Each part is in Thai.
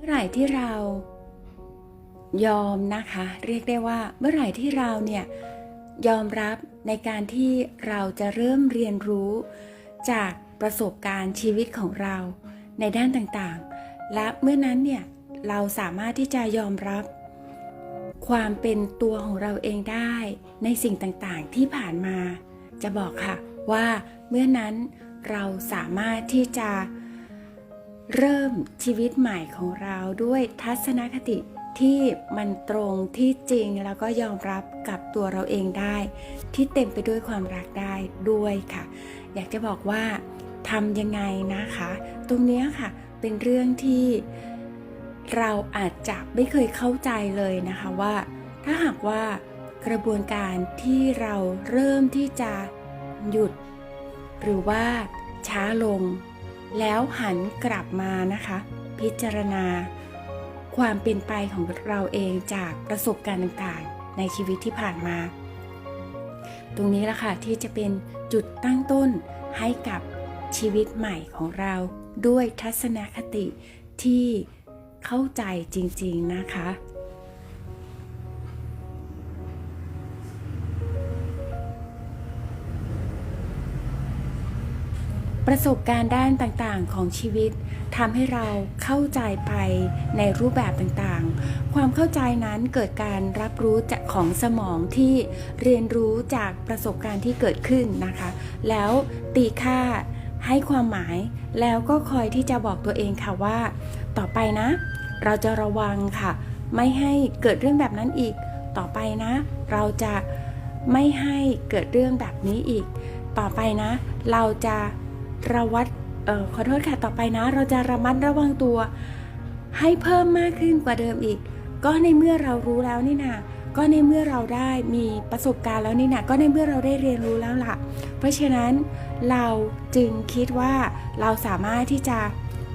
มื่อไหร่ที่เรายอมนะคะ เรียกได้ว่าเมื่อไหร่ที่เราเนี่ยยอมรับในการที่เราจะเริ่มเรียนรู้จากประสบการณ์ชีวิตของเราในด้านต่างๆ และเมื่อนั้นเนี่ยเราสามารถที่จะยอมรับ ความเป็นตัวของเราเองได้ ในสิ่งต่างๆที่ผ่านมา จะบอกค่ะว่าเมื่อนั้นเราสามารถที่จะ เริ่มชีวิตใหม่ของเราด้วยทัศนคติที่มันตรงที่จริงแล้วก็ยอมรับกับตัวเราเองได้ ที่เต็มไปด้วยความรักได้ด้วยค่ะ อยากจะบอกว่าทำยังไงนะคะ ตรงนี้ค่ะเป็นเรื่องที่เราอาจจะไม่เคยเข้าใจเลยนะคะว่า ถ้าหากว่ากระบวนการที่เราเริ่มที่จะหยุด หรือว่าช้าลง แล้วหันกลับมานะคะ พิจารณา ความเป็นไปของเราเองจากประสบการณ์ต่างๆ ในชีวิตที่ผ่านมา ตรงนี้ละค่ะที่จะเป็นจุดตั้งต้นให้กับชีวิตใหม่ของเราด้วยทัศนคติที่เข้าใจจริง ๆ นะคะ ประสบการณ์ด้านต่างๆของชีวิตทำให้เราเข้าใจไปในรูปแบบต่างๆ ความเข้าใจนั้นเกิดการรับรู้จากของสมองที่เรียนรู้จากประสบการณ์ที่เกิดขึ้นนะคะ แล้วตีค่าให้ความหมาย แล้วก็คอยที่จะบอกตัวเองค่ะว่า ต่อไปนะ เราจะระวังค่ะ ไม่ให้เกิดเรื่องแบบนั้นอีก ต่อไปนะ เราจะไม่ให้เกิดเรื่องแบบนี้อีก ต่อไปนะ เราจะ ระวัดออขอโทษค่ะต่อไปนะ เราจะระมัดระวังตัว ให้เพิ่มมากขึ้นกว่าเดิมอีก ก็ในเมื่อเรารู้แล้วนี่นะก็ในเมื่อเราได้มีประสบการณ์แล้วนี่นะก็ในเมื่อเราได้เรียนรู้แล้วล่ะ เพราะฉะนั้นเราจึงคิดว่าเราสามารถที่จะ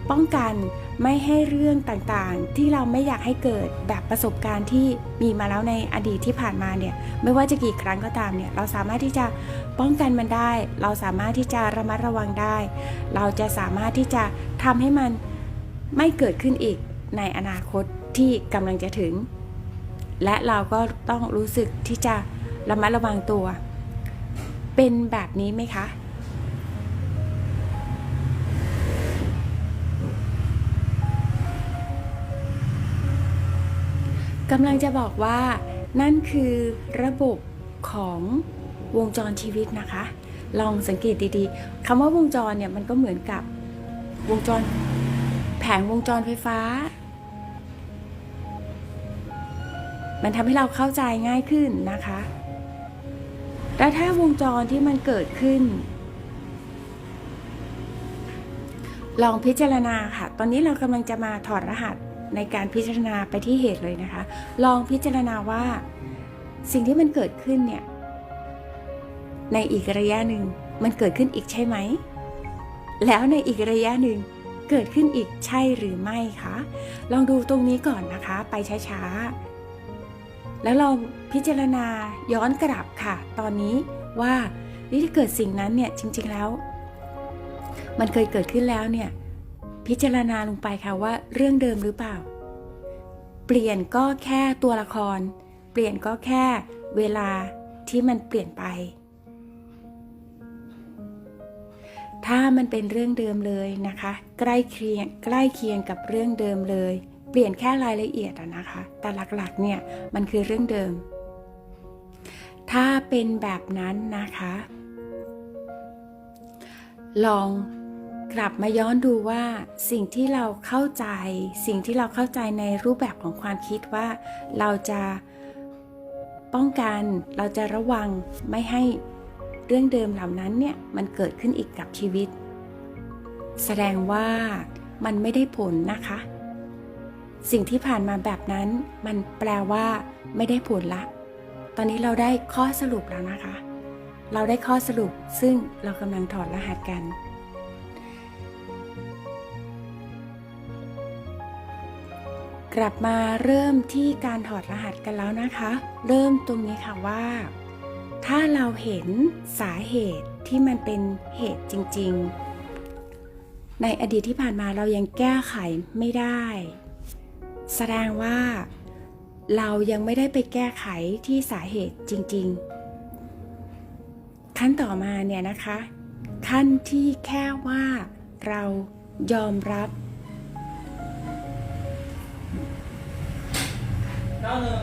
ป้องกัน ไม่ให้เรื่องต่างๆ ที่เราไม่อยากให้เกิดแบบประสบการณ์ที่มีมาแล้วในอดีตที่ผ่านมาเนี่ยไม่ว่าจะกี่ครั้งก็ตามเนี่ยเราสามารถที่จะป้องกันมันได้ เราสามารถที่จะระมัดระวังได้ เราจะสามารถที่จะทำให้มันไม่เกิดขึ้นอีกในอนาคตที่กำลังจะถึง และเราก็ต้องรู้สึกที่จะระมัดระวังตัว เป็นแบบนี้ไหมคะ กำลังจะบอกว่านั่นคือระบบของวงจรชีวิตนะคะ ลองสังเกตดีๆคำว่าวงจรเนี่ยมันก็เหมือนกับวงจรแผงวงจรไฟฟ้า มันทำให้เราเข้าใจง่ายขึ้นนะคะ แล้วถ้าวงจรที่มันเกิดขึ้น ลองพิจารณาค่ะ ตอนนี้เรากำลังจะมาถอดรหัส ในการพิจารณาไปที่เหตุเลยนะคะ ลองพิจารณาว่าสิ่งที่มันเกิดขึ้นเนี่ยในอีกระยะหนึ่งมันเกิดขึ้นอีกใช่ไหม แล้วในอีกระยะหนึ่งเกิดขึ้นอีกใช่หรือไม่คะ ลองดูตรงนี้ก่อนนะคะ ไปช้าๆ แล้วลองพิจารณาย้อนกลับค่ะ ตอนนี้ว่าที่เกิดสิ่งนั้นเนี่ยจริงๆแล้ว มันเคยเกิดขึ้นแล้วเนี่ย พิจารณาลงไปค่ะว่าเรื่องเดิมหรือเปล่า เปลี่ยนก็แค่ตัวละคร เปลี่ยนก็แค่เวลาที่มันเปลี่ยนไป ถ้ามันเป็นเรื่องเดิมเลยนะคะ ใกล้เคียงใกล้เคียงกับเรื่องเดิมเลย เปลี่ยนแค่รายละเอียดอะนะคะ แต่หลักๆเนี่ยมันคือเรื่องเดิม ถ้าเป็นแบบนั้นนะคะ ลอง กลับมาย้อนดูว่าสิ่งที่เราเข้าใจ สิ่งที่เราเข้าใจในรูปแบบของความคิดว่า เราจะป้องกันเราจะระวังไม่ให้เรื่องเดิมเหล่านั้นเนี่ยมันเกิดขึ้นอีกกับชีวิต แสดงว่ามันไม่ได้ผลนะคะ สิ่งที่ผ่านมาแบบนั้น มันแปลว่าไม่ได้ผลละ ตอนนี้เราได้ข้อสรุปแล้วนะคะ เราได้ข้อสรุปซึ่งเรากำลังถอดรหัสกัน กลับมาเริ่มที่การถอดรหัสกันแล้วนะคะ เริ่มตรงนี้ค่ะว่า ถ้าเราเห็นสาเหตุที่มันเป็นเหตุจริง ๆ ในอดีตที่ผ่านมาเรายังแก้ไขไม่ได้ แสดงว่า เรายังไม่ได้ไปแก้ไขที่สาเหตุจริง ๆ ขั้นต่อมาเนี่ยนะคะ ขั้นที่แค่ว่าเรายอมรับ เก้าหนึ่ง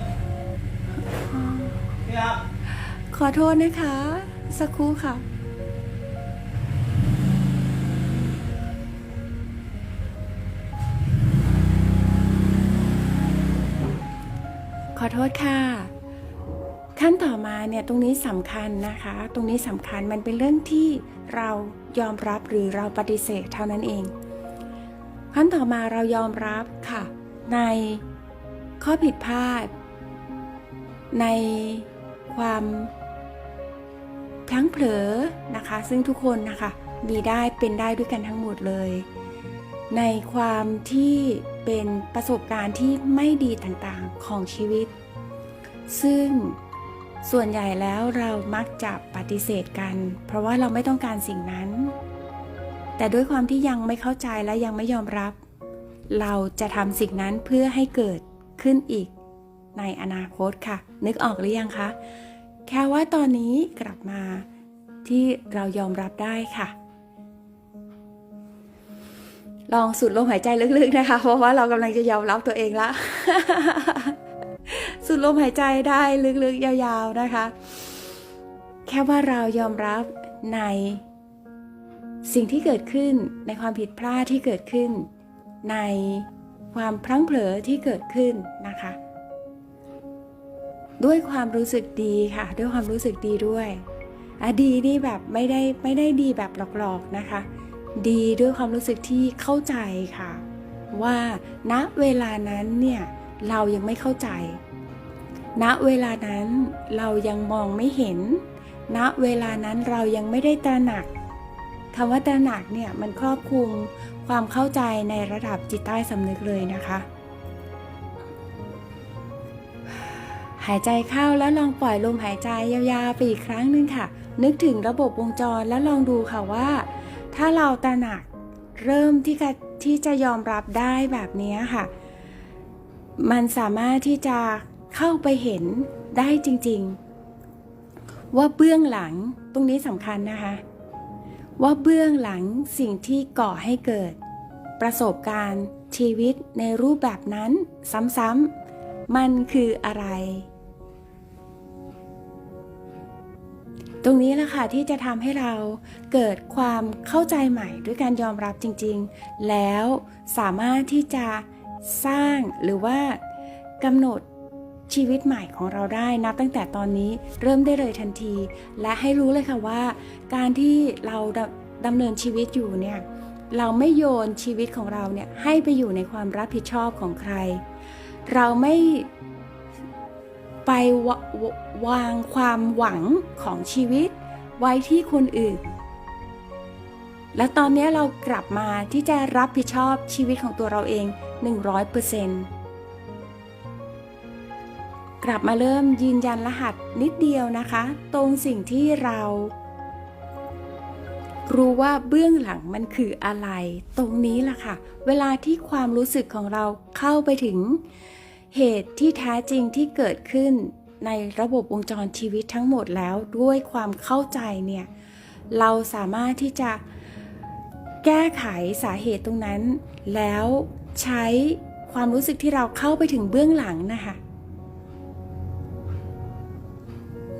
พี่ครับขอโทษนะคะ สักครู่ค่ะ ขอโทษค่ะ ขั้นต่อมาเนี่ยตรงนี้สำคัญนะคะ ตรงนี้สำคัญมันเป็นเรื่องที่เรายอมรับหรือเราปฏิเสธเท่านั้นเอง ขั้นต่อมาเรายอมรับค่ะ ใน ข้อผิดพลาด ในความพลั้งเผลอนะคะ ซึ่งทุกคนนะคะมีได้เป็นได้ด้วยกันทั้งหมดเลย ในความที่เป็นประสบการณ์ที่ไม่ดีต่างๆของชีวิต ซึ่งส่วนใหญ่แล้วเรามักจะปฏิเสธกัน เพราะว่าเราไม่ต้องการสิ่งนั้น แต่ด้วยความที่ยังไม่เข้าใจและยังไม่ยอมรับ เราจะทำสิ่งนั้นเพื่อให้เกิด ขึ้นอีกในอนาคตค่ะ นึกออกหรือยังคะ แค่ว่าตอนนี้กลับมาที่เรายอมรับได้ค่ะ ลองสูดลมหายใจลึกๆนะคะ เพราะว่าเรากำลังจะยอมรับตัวเองละสูดลมหายใจได้ลึกๆ ยาวๆนะคะ แค่ว่าเรายอมรับในสิ่งที่เกิดขึ้นในความผิดพลาดที่เกิดขึ้นใน ความพลั้งเผลอที่เกิดขึ้นนะคะ ด้วยความรู้สึกดีค่ะ ด้วยความรู้สึกดีด้วยอดีนี่แบบไม่ได้ไม่ได้ดีแบบหลอกๆนะคะ ดีด้วยความรู้สึกที่เข้าใจค่ะ ว่าณเวลานั้นเนี่ยเรายังไม่เข้าใจ ณเวลานั้นเรายังมองไม่เห็น ณเวลานั้นเรายังไม่ได้ตระหนักคำว่าตระหนักเนี่ยมันครอบคลุม ความเข้าใจในระดับจิตใต้สำนึกเลยนะคะ หายใจเข้าแล้วลองปล่อยลมหายใจยาวๆไปอีกครั้งหนึ่งค่ะ นึกถึงระบบวงจรแล้วลองดูค่ะว่า ถ้าเราตระหนักเริ่มที่จะที่จะยอมรับได้แบบนี้ค่ะ มันสามารถที่จะเข้าไปเห็นได้จริง ๆ ว่าเบื้องหลังตรงนี้สำคัญนะคะ ว่าเบื้องหลังสิ่งที่ก่อให้เกิด ประสบการณ์ชีวิตในรูปแบบนั้นซ้ำๆมันคืออะไร ตรงนี้แหละค่ะที่จะทำให้เราเกิดความเข้าใจใหม่ด้วยการยอมรับจริงๆ แล้วสามารถที่จะสร้างหรือว่ากำหนด ชีวิตใหม่ของเราได้นับตั้งแต่ตอนนี้เริ่มได้เลยทันที และให้รู้เลยค่ะว่า การที่เราดำเนินชีวิตอยู่เนี่ยเราไม่โยนชีวิตของเราเนี่ยให้ไปอยู่ในความรับผิดชอบของใคร เราไม่ไปวววางความหวังของชีวิตไว้ที่คนอื่น และตอนนี้เรากลับมาที่จะรับผิดชอบชีวิตของตัวเราเอง 100% กลับมาเริ่มยืนยันรหัสนิดเดียวนะคะ ตรงสิ่งที่เรา รู้ว่าเบื้องหลังมันคืออะไร ตรงนี้ล่ะค่ะ เวลาที่ความรู้สึกของเราเข้าไปถึง เหตุที่แท้จริงที่เกิดขึ้นในระบบวงจรชีวิตทั้งหมดแล้วด้วยความเข้าใจเนี่ย เราสามารถที่จะแก้ไขสาเหตุตรงนั้น แล้วใช้ความรู้สึกที่เราเข้าไปถึงเบื้องหลังนะคะ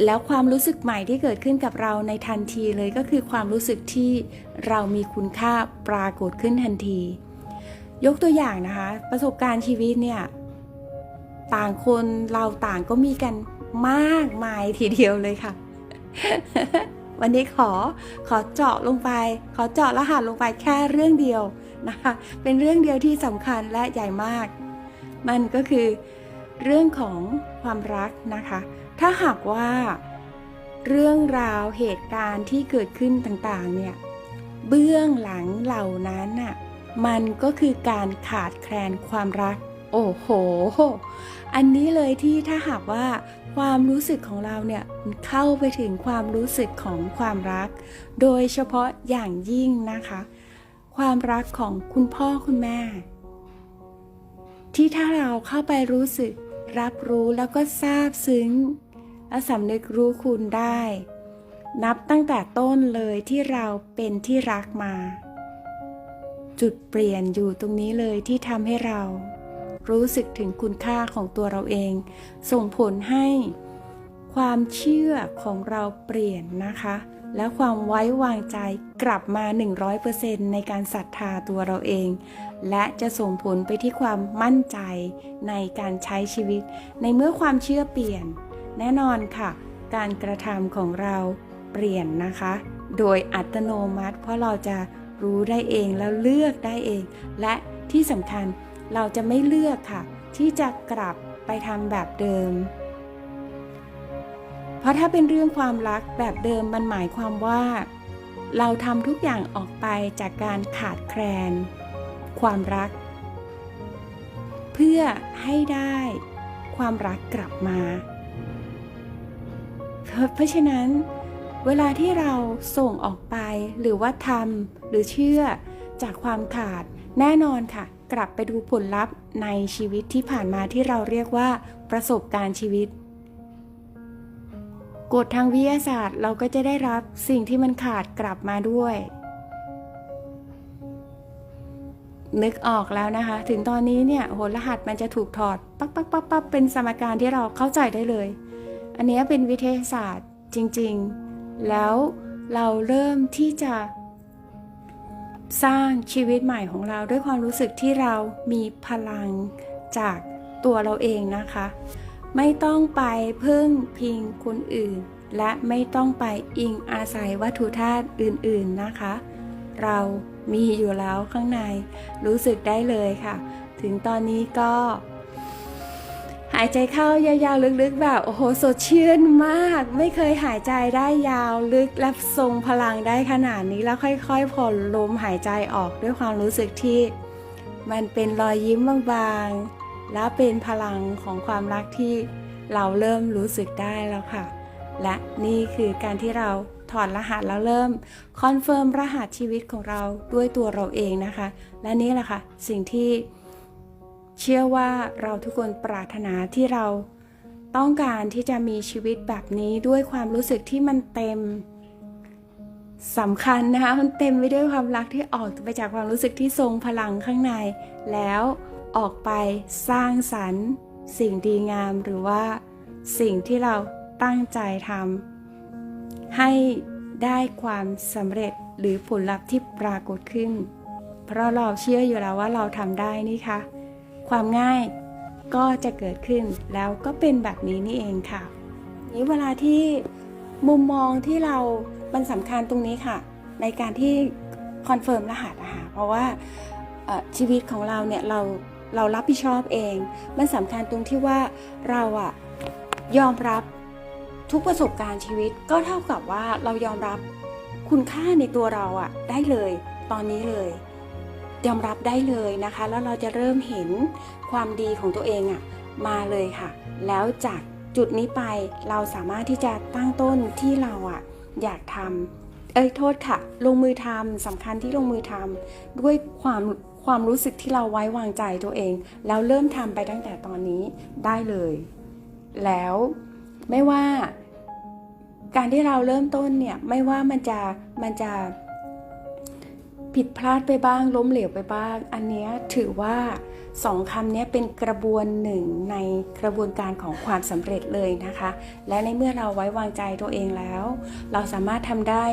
แล้วความรู้สึกใหม่ที่เกิดขึ้นกับเราในทันทีเลยก็คือความรู้สึกที่เรามีคุณค่าปรากฏขึ้นทันที ยกตัวอย่างนะคะ ประสบการณ์ชีวิตเนี่ย ต่างคนเราต่างก็มีกันมากมายทีเดียวเลยค่ะ วันนี้ขอขอเจาะลงไป ขอเจาะรหัสลงไปแค่เรื่องเดียวนะคะ เป็นเรื่องเดียวที่สำคัญและใหญ่มาก มันก็คือเรื่องของความรักนะคะ ถ้าหากว่า เรื่องราวเหตุการณ์ที่เกิดขึ้นต่างๆ เนี่ย เบื้องหลังเหล่านั้นน่ะ มันก็คือการขาดแคลนความรัก โอ้โห อันนี้เลยที่ถ้าหากว่าความรู้สึกของเราเนี่ยเข้าไปถึงความรู้สึกของความรัก โดยเฉพาะอย่างยิ่งนะคะ ความรักของคุณพ่อคุณแม่ ที่ถ้าเราเข้าไปรู้สึกรับรู้แล้วก็ซาบซึ้ง และสำนึกรู้คุณได้ นับตั้งแต่ต้นเลยที่เราเป็นที่รักมา จุดเปลี่ยนอยู่ตรงนี้เลยที่ทำให้เรา รู้สึกถึงคุณค่าของตัวเราเอง ส่งผลให้ ความเชื่อของเราเปลี่ยนนะคะ และความไว้วางใจกลับมา 100%ในการศรัทธาตัวเราเอง และจะส่งผลไปที่ความมั่นใจในการใช้ชีวิต ในเมื่อความเชื่อเปลี่ยน แน่นอนค่ะ การกระทำของเราเปลี่ยนนะคะ โดยอัตโนมัติ เพราะเราจะรู้ได้เองแล้วเลือกได้เอง และที่สำคัญเราจะไม่เลือกค่ะ ที่จะกลับไปทำแบบเดิม เพราะถ้าเป็นเรื่องความรักแบบเดิมมันหมายความว่า เราทำทุกอย่างออกไปจากการขาดแคลน ความรัก เพื่อให้ได้ความรักกลับมา เพราะฉะนั้นเวลาที่เราส่งออกไปหรือว่าทำหรือเชื่อจากความขาดแน่นอนค่ะ กลับไปดูผลลัพธ์ในชีวิตที่ผ่านมาที่เราเรียกว่าประสบการณ์ชีวิต กฎทางวิทยาศาสตร์เราก็จะได้รับสิ่งที่มันขาดกลับมาด้วย นึกออกแล้วนะคะ ถึงตอนนี้เนี่ยโหรหัสมันจะถูกถอด ปั๊บปั๊บปั๊บปั๊บเป็นสมการที่เราเข้าใจได้เลย อันนี้เป็นวิทยาศาสตร์จริงๆ แล้วเราเริ่มที่จะสร้างชีวิตใหม่ของเราด้วยความรู้สึกที่เรามีพลังจากตัวเราเองนะคะ ไม่ต้องไปพึ่งพิงคนอื่น และไม่ต้องไปอิงอาศัยวัตถุธาตุอื่นๆนะคะ เรามีอยู่แล้วข้างในรู้สึกได้เลยค่ะ ถึงตอนนี้ก็ หายใจเข้ายาวๆลึกๆแบบโอ้โหสดชื่นมาก ไม่เคยหายใจได้ยาวลึกและทรงพลังได้ขนาดนี้แล้วค่อยๆผ่อนลมหายใจออกด้วยความรู้สึกที่ มันเป็นรอยยิ้มบางๆ แล้วเป็นพลังของความรักที่เราเริ่มรู้สึกได้แล้วค่ะ และนี่คือการที่เราถอดรหัสแล้วเริ่มคอนเฟิร์มรหัสชีวิตของเราด้วยตัวเราเองนะคะ และนี่แหละค่ะสิ่งที่ เชื่อว่าเราทุกคนปรารถนาที่เราต้องการที่จะมีชีวิตแบบนี้ด้วยความรู้สึกที่มันเต็มสำคัญนะคะมันเต็มไปด้วยความรักที่ออกไปจากความรู้สึกที่ทรงพลังข้างใน แล้วออกไปสร้างสรรค์ สิ่งดีงามหรือว่าสิ่งที่เราตั้งใจทำให้ได้ความสำเร็จหรือผลลัพธ์ที่ปรากฏขึ้น เพราะเราเชื่ออยู่แล้วว่าเราทำได้นี่ค่ะ ความง่ายก็จะเกิดขึ้นแล้วก็เป็นแบบนี้นี่เองค่ะ นี้เวลาที่มุมมองที่เรา มันสำคัญตรงนี้ค่ะ ในการที่คอนเฟิร์มรหัสอะค่ะเพราะว่าชีวิตของเราเนี่ยเราเรารับผิดชอบเอง มันสำคัญตรงที่ว่าเราอะยอมรับทุกประสบการณ์ชีวิตก็เท่ากับว่าเรายอมรับคุณค่าในตัวเราอะได้เลยตอนนี้เลย ยอมรับได้เลยนะคะ แล้วเราจะเริ่มเห็นความดีของตัวเองอะมาเลยค่ะ แล้วจากจุดนี้ไปเราสามารถที่จะตั้งต้นที่เราอะอยากทำเอ้ยโทษค่ะ ลงมือทำสำคัญที่ลงมือทำด้วยความความรู้สึกที่เราไว้วางใจตัวเอง แล้วเริ่มทำไปตั้งแต่ตอนนี้ได้เลย แล้วไม่ว่าการที่เราเริ่มต้นเนี่ยไม่ว่ามันจะมันจะ ผิดพลาดไปบ้างล้มเหลวไปบ้าง อันนี้ถือว่าสองคำนี้เป็นกระบวนหนึ่งในกระบวนการของความสำเร็จเลยนะคะ และในเมื่อเราไว้วางใจตัวเองแล้ว เราสามารถทำได้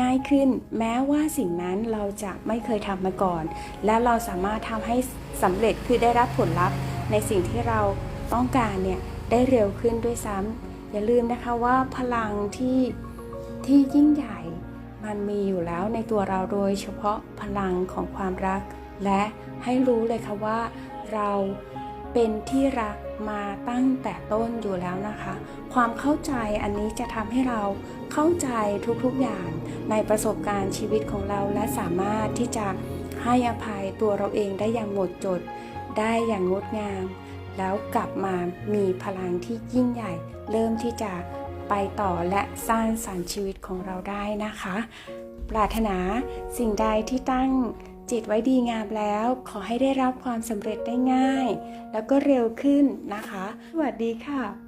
ง่ายขึ้น แม้ว่าสิ่งนั้นเราจะไม่เคยทำมาก่อน และเราสามารถทำให้สำเร็จคือได้รับผลลัพธ์ ในสิ่งที่เราต้องการเนี่ยได้เร็วขึ้นด้วยซ้ำอย่าลืมนะคะว่าพลังที่ที่ยิ่งใหญ่ มันมีอยู่แล้วในตัวเราโดยเฉพาะพลังของความรัก และให้รู้เลยค่ะว่า เราเป็นที่รักมาตั้งแต่ต้นอยู่แล้วนะคะ ความเข้าใจอันนี้จะทำให้เราเข้าใจทุกๆอย่างในประสบการณ์ชีวิตของเราและสามารถที่จะให้อภัยตัวเราเองได้อย่างหมดจด ได้อย่างงดงาม แล้วกลับมามีพลังที่ยิ่งใหญ่ เริ่มที่จะ ไปต่อและสร้างสรรค์ชีวิตของเราได้นะคะ ปรารถนาสิ่งใดที่ตั้งจิตไว้ดีงามแล้ว ขอให้ได้รับความสำเร็จได้ง่าย แล้วก็เร็วขึ้นนะคะ สวัสดีค่ะ